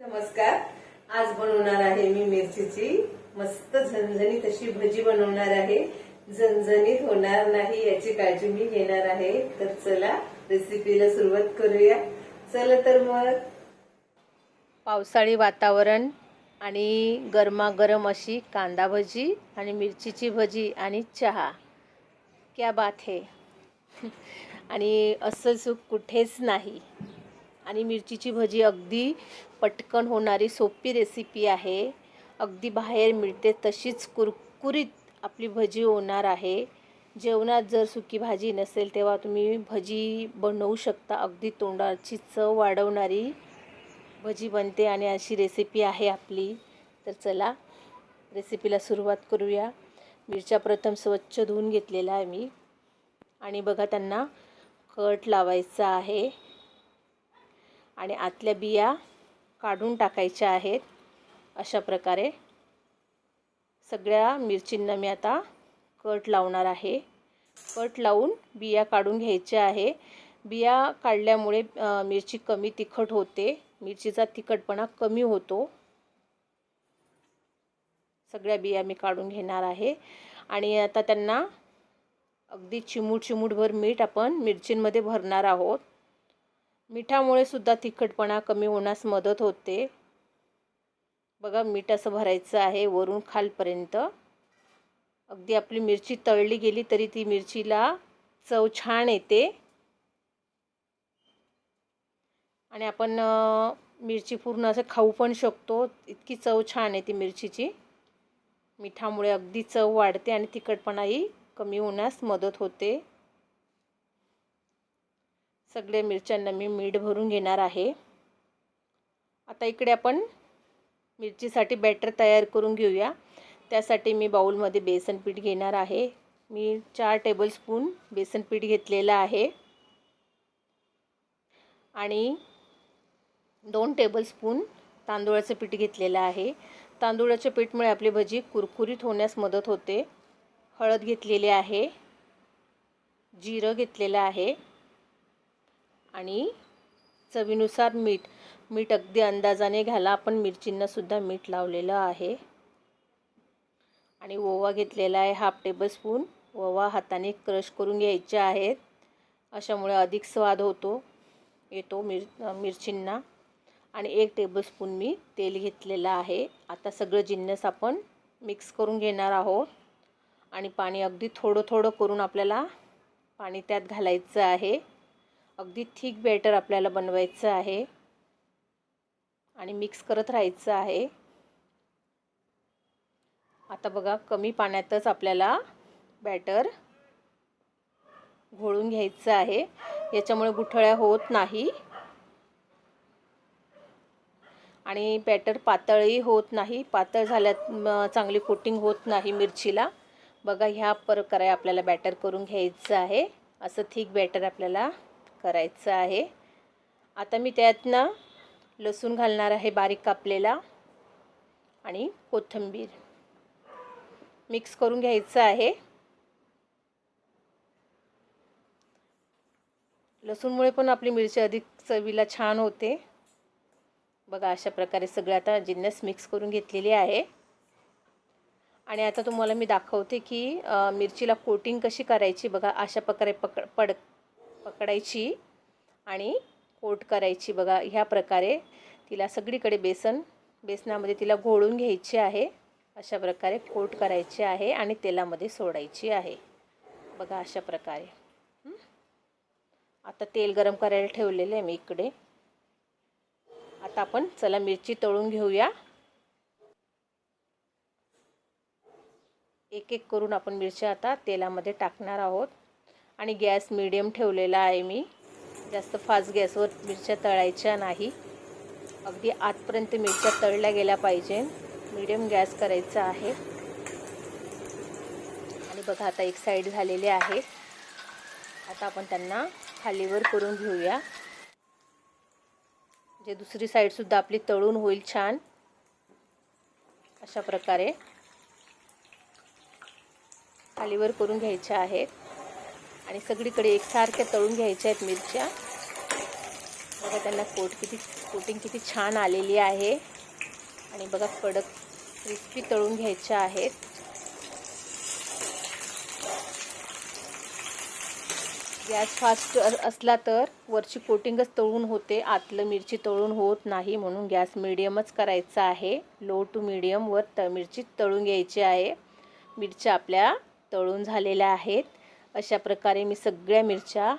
नमस्कार. आज बनवणार आहे मी मिरचीची. मस्त झणझणीत अशी भजी बनवणार आहे. झणझणीत होणार नाही याची काळजी मी घेणार आहे. तर चला रेसिपीला सुरुवात करूया. चला तर मग. पावसाळी वातावरण आणि गरमागरम अशी कांदा भजी आणि मिरचीची भजी आणि चहा. क्या बात है. आणि असं सुख कुठेच नाही. आणि मिरचीची भजी अगदी पटकन होणारी सोपी रेसिपी आहे. अगदी बाहेर मिळते तशीच कुरकुरीत आपली भजी होणार आहे. जेवणात जर सुकी भाजी नसेल तेव्हा तुम्ही भजी बनवू शकता. अगदी तोंडाची चव वाढवणारी भजी बनते आणि अशी रेसिपी आहे आपली. तर चला रेसिपीला सुरुवात करूया. मिरच्या प्रथम स्वच्छ धुवून घेतलेल्या आहे मी. आणि बघा त्यांना कट लावायचा आहे. आणि आतल्या बिया काढून टाकायच्या आहेत. अशा प्रकारे सगळ्या मिरचींना मी आता कट लावणार आहे. कट लावून बिया काढून घ्यायच्या आहे. बिया काढल्यामुळे मिरची कमी तिखट होते. मिरचीचा तिखटपणा कमी होतो. सगळ्या बिया मी काढून घेणार आहे. आणि आता त्यांना अगदी चिमूट चिमूटभर मीठ आपण मिरचींमध्ये भरणार आहोत. मिठामुळे सुद्धा तिखटपणा कमी होण्यास मदत होते. बघा मीठ असं भरायचं आहे वरून खालपर्यंत. अगदी आपली मिरची तळली गेली तरी ती मिरचीला चव छान येते. आणि आपण मिरची पूर्ण असं खाऊ पण शकतो. इतकी चव छान आहे ती मिरचीची. मिठामुळे अगदी चव वाढते आणि तिखटपणाही कमी होण्यास मदत होते. सगळ्या मिरच्यांना मी मीठ भरून घेणार आहे. आता इकडे आपण मिरचीसाठी बॅटर तयार करून घेऊया. त्यासाठी मी बाऊलमध्ये बेसन पीठ घेणार आहे. मी चार टेबलस्पून बेसन पीठ घेतलेलं आहे. आणि दोन टेबलस्पून तांदूळाचं पीठ घेतलेलं आहे. तांदूळाच्या पीठमुळे आपली भजी कुरकुरीत होण्यास मदत होते. हळद घेतलेली आहे. जिरं घेतलेलं आहे. आणि चवीनुसार मीठ. मीठ अगदी अंदाजाने घाला आपण मिरचींनासुद्धा मीठ लावलेलं आहे. आणि ओवा घेतलेला आहे हाफ टेबलस्पून ओवा हाताने क्रश करून घ्यायचे आहेत. अशामुळे अधिक स्वाद होतो येतो मिर मिरचींना. आणि एक टेबलस्पून मी तेल घेतलेलं आहे. आता सगळं जिन्नस आपण मिक्स करून घेणार आहोत. आणि पाणी अगदी थोडं थोडं करून आपल्याला पाणी त्यात घालायचं आहे. अगदी थिक बॅटर आपल्याला बनवायचं आहे. आणि मिक्स करत राहायचं आहे. आता बघा कमी पाण्यातच आपल्याला बॅटर घोळून घ्यायचं आहे. याच्यामुळे गुठळ्या होत नाही. आणि बॅटर पातळही होत नाही. पातळ झाल्यात चांगली कोटिंग होत नाही मिरचीला. बघा ह्या प्रकारे आपल्याला बॅटर करून घ्यायचं आहे. असं थिक बॅटर आपल्याला करायचं आहे. आता मी त्यातनं लसूण घालणार आहे बारीक कापलेला आणि कोथिंबीर मिक्स करून घ्यायचं आहे. लसूणमुळे पण आपली मिरची अधिक चवीला छान होते. बघा अशा प्रकारे सगळं आता जिन्नस मिक्स करून घेतलेली आहे. आणि आता तुम्हाला मी दाखवते की मिरचीला कोटिंग कशी करायची बघा अशा प्रकारे पकड पड पकडायची आणि कोट करायची. बघा ह्या प्रकारे तिला सगळीकडे बेसन बेसनामध्ये तिला घोळून घ्यायची आहे. अशा प्रकारे कोट करायची आहे आणि तेलामध्ये सोडायची आहे. बघा अशा प्रकारे. आता तेल गरम करायला ठेवलेलं आहे मी इकडे. आता आपण चला मिरची तळून घेऊया. एक एक करून आपण मिरच्या आता तेलामध्ये टाकणार आहोत. आणि गॅस मिडियम ठेवलेला आहे मी. जास्त फास्ट गॅसवर मिरच्या तळायच्या नाही. अगदी आतपर्यंत मिरच्या तळल्या गेल्या पाहिजे. मिडियम गॅस करायचा आहे. आणि बघा आता एक साईड झालेली आहे. आता आपण त्यांना खालीवर करून घेऊया. जे दुसरी साईडसुद्धा आपली तळून होईल छान. अशा प्रकारे खालीवर करून घ्यायच्या आहेत. आणि सगळीकडे एकसारख्या तळून घ्यायच्या आहेत मिरच्या. बघा त्यांना कोट किती कोटिंग किती छान आलेली आहे. आणि बघा कडक क्रिस्पी तळून घ्यायच्या आहेत. गॅस फास्ट असला तर वरची कोटिंगच तळून होते. आतलं मिरची तळून होत नाही म्हणून गॅस मिडियमच करायचा आहे. लो टू मिडियमवर त मिरची तळून घ्यायची आहे. मिरच्या आपल्या तळून झालेल्या आहेत. अशा प्रकारे मी सगळ्या मिरच्या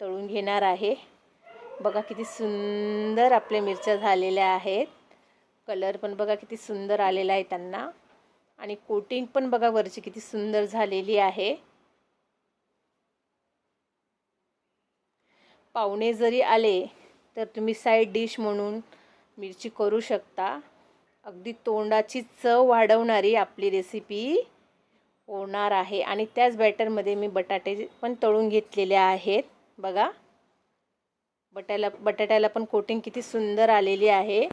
तळून घेणार आहे. बघा किती सुंदर आपल्या मिरच्या झालेल्या आहेत. कलर पण बघा किती सुंदर आलेला आहे त्यांना. आणि कोटिंग पण बघा वरची किती सुंदर झालेली आहे. पाहुणे जरी आले तर तुम्ही साईड डिश म्हणून मिरची करू शकता. अगदी तोंडाची चव वाढवणारी आपली रेसिपी होणार आहे. आणि त्याच बॅटरमध्ये मी बटाटे पण तळून घेतलेले आहेत. बघा. बटाला बटाट्याला पण कोटिंग किती सुंदर आलेली आहे.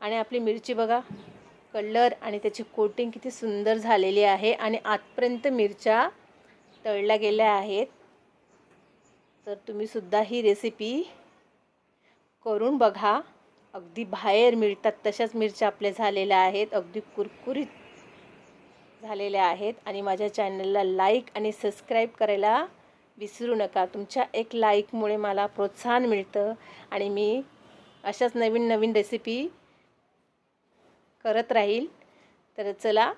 आणि आपली मिरची बघा. कलर आणि त्याची कोटिंग किती सुंदर झालेली आहे. आणि आतपर्यंत मिरच्या तळल्या गेल्या आहेत. तर तुम्हीसुद्धा ही रेसिपी करून बघा. अगदी बाहेर मिळतात तशाच मिरच्या आपल्या झालेल्या आहेत. अगदी कुरकुरीत झालेल्या आहेत आणि माझ्या चॅनलला लाईक आणि सबस्क्राईब करायला विसरू नका. तुमच्या एक लाईकमुळे मला प्रोत्साहन मिळतं आणि मी अशाच नवीन नवीन रेसिपी करत राहील. तर चला